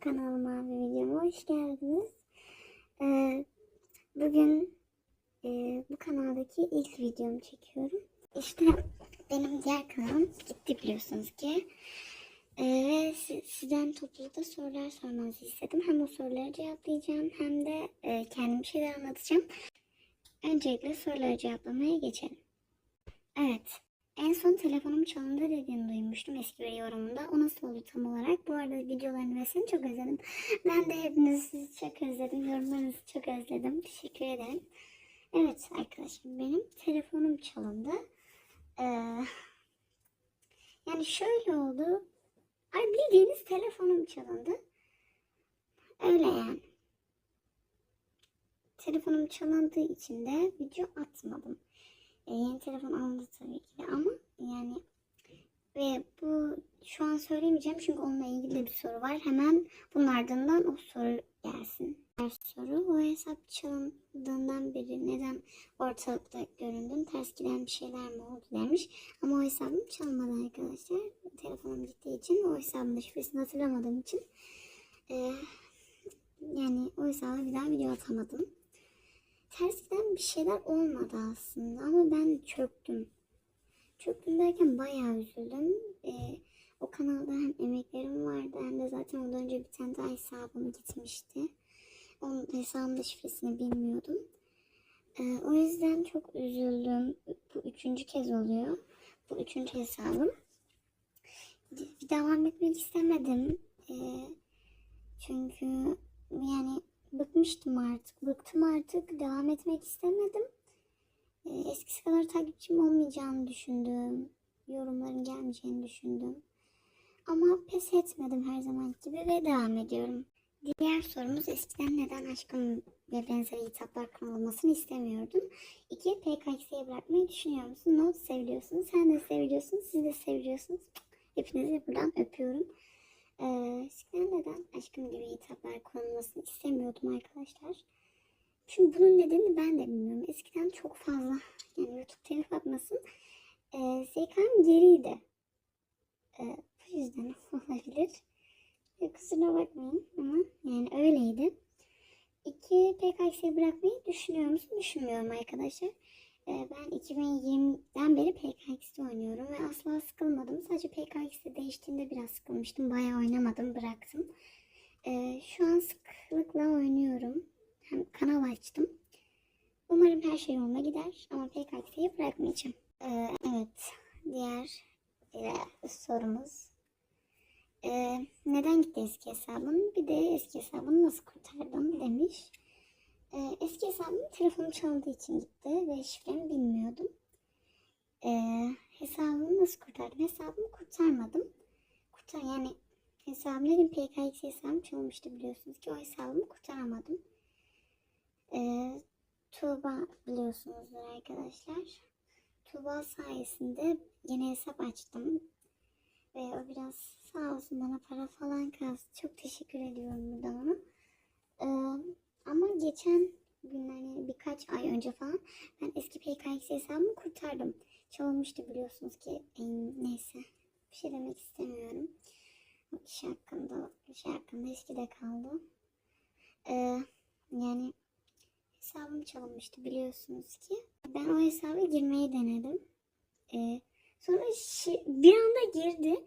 kanalıma ve videoma hoş geldiniz. Ee, bugün e, bu kanaldaki ilk videomu çekiyorum. İşte benim diğer kanalım gitti biliyorsunuz ki. Ee, ve si- sizden toplulukta sorular sormanızı istedim. Hem o soruları cevaplayacağım hem de e, kendim bir şeyler anlatacağım. Öncelikle soruları cevaplamaya geçelim. Evet. En son telefonum çalındı dediğini duymuştum eski bir yorumunda. O nasıl oldu tam olarak? Bu arada videolarını ve seni çok özledim. Ben de hepinizi çok özledim. Yorumlarınızı çok özledim. Teşekkür ederim. Evet arkadaşlar benim telefonum çalındı. Ee, yani şöyle oldu. Ay bildiğiniz telefonum çalındı. Öyle yani. Telefonum çalındığı için de video atmadım. E, yeni telefon alındı tabii ki de ama yani ve bu şu an söylemeyeceğim çünkü onunla ilgili de bir soru var. Hemen bunun ardından o soru gelsin. Diğer soru o hesap çalındığından beri neden ortalıkta göründün? Ters giden bir şeyler mi oldu demiş. Ama o hesabım çalmadı arkadaşlar. Telefonum gittiği için o hesabın da şifresini hatırlamadığım için e, yani o hesaba bir daha video atamadım ters giden bir şeyler olmadı aslında ama ben çöktüm. Çöktüm derken bayağı üzüldüm. Ee, o kanalda hem emeklerim vardı hem de zaten ondan önce bir tane daha hesabım gitmişti. Onun hesabımda şifresini bilmiyordum. Ee, o yüzden çok üzüldüm. Bu üçüncü kez oluyor. Bu üçüncü hesabım. Bir devam etmek istemedim. Ee, çünkü yani bıkmıştım artık. Bıktım artık. Devam etmek istemedim. Ee, eskisi kadar takipçim olmayacağını düşündüm. Yorumların gelmeyeceğini düşündüm. Ama pes etmedim her zaman gibi ve devam ediyorum. Diğer sorumuz eskiden neden aşkım ve benzeri hitaplar kullanılmasını istemiyordun? İki, PKX'ye bırakmayı düşünüyor musun? Not seviliyorsun. Sen de seviliyorsun. Siz de seviliyorsunuz. Hepinizi buradan öpüyorum. Ee, eskiden neden aşkım gibi hitaplar kullanılmasını istemiyordum arkadaşlar. Çünkü bunun nedenini ben de bilmiyorum. Eskiden çok fazla yani YouTube telif atmasın. Ee, zekam geriydi. Ee, bu yüzden olabilir. Ee, Kusura bakmayın ama yani öyleydi. İki PKX'yi bırakmayı düşünüyor musun? Düşünmüyorum arkadaşlar. Ee, ben 2020'den beri PKX'de oynuyorum ve asla sıkılmadım. Sadece PKX'de değiştiğinde biraz sıkılmıştım. Bayağı oynamadım, bıraktım. Ee, şu an sıklıkla oynuyorum. Hem kanal açtım. Umarım her şey yoluna gider ama PKX'yi bırakmayacağım. Ee, evet, diğer sorumuz. Neden gitti eski hesabın? Bir de eski hesabını nasıl kurtardım demiş. Ee, eski hesabım telefonum çaldığı için gitti ve şifremi bilmiyordum. Ee, hesabımı nasıl kurtardım? Hesabımı kurtarmadım. Kurtar yani hesabım dedim PKX hesabım çalınmıştı biliyorsunuz ki o hesabımı kurtaramadım. Ee, Tuğba biliyorsunuzdur arkadaşlar. Tuğba sayesinde yeni hesap açtım. Ve o biraz sağ olsun bana para falan kastı. Çok teşekkür ediyorum buradan ona. Ee, geçen gün hani birkaç ay önce falan ben eski PKX hesabımı kurtardım. Çalınmıştı biliyorsunuz ki. Ee, neyse bir şey demek istemiyorum. O kişi hakkında, o kişi hakkında eskide kaldı. Ee, yani hesabım çalınmıştı biliyorsunuz ki. Ben o hesaba girmeyi denedim. Ee, sonra bir anda girdi.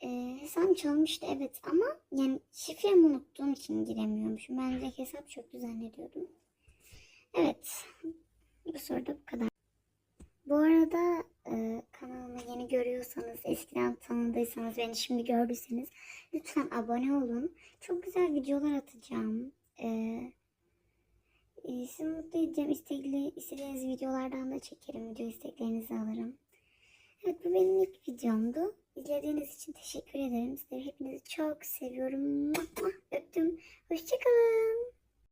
Ee, hesabım çalınmıştı evet ama yani şifremi unuttuğum için giremiyormuşum. Ben direkt hesap çöktü zannediyordum. Evet. Bu soruda bu kadar. Bu arada e, kanalımı yeni görüyorsanız, eskiden tanıdıysanız, beni şimdi gördüyseniz lütfen abone olun. Çok güzel videolar atacağım. E, e, sizi mutlu edeceğim. İstekli, istediğiniz videolardan da çekerim. Video isteklerinizi alırım. Evet bu benim ilk videomdu. İzlediğiniz için teşekkür ederim. Sizleri hepinizi çok seviyorum. Öptüm. Hoşçakalın.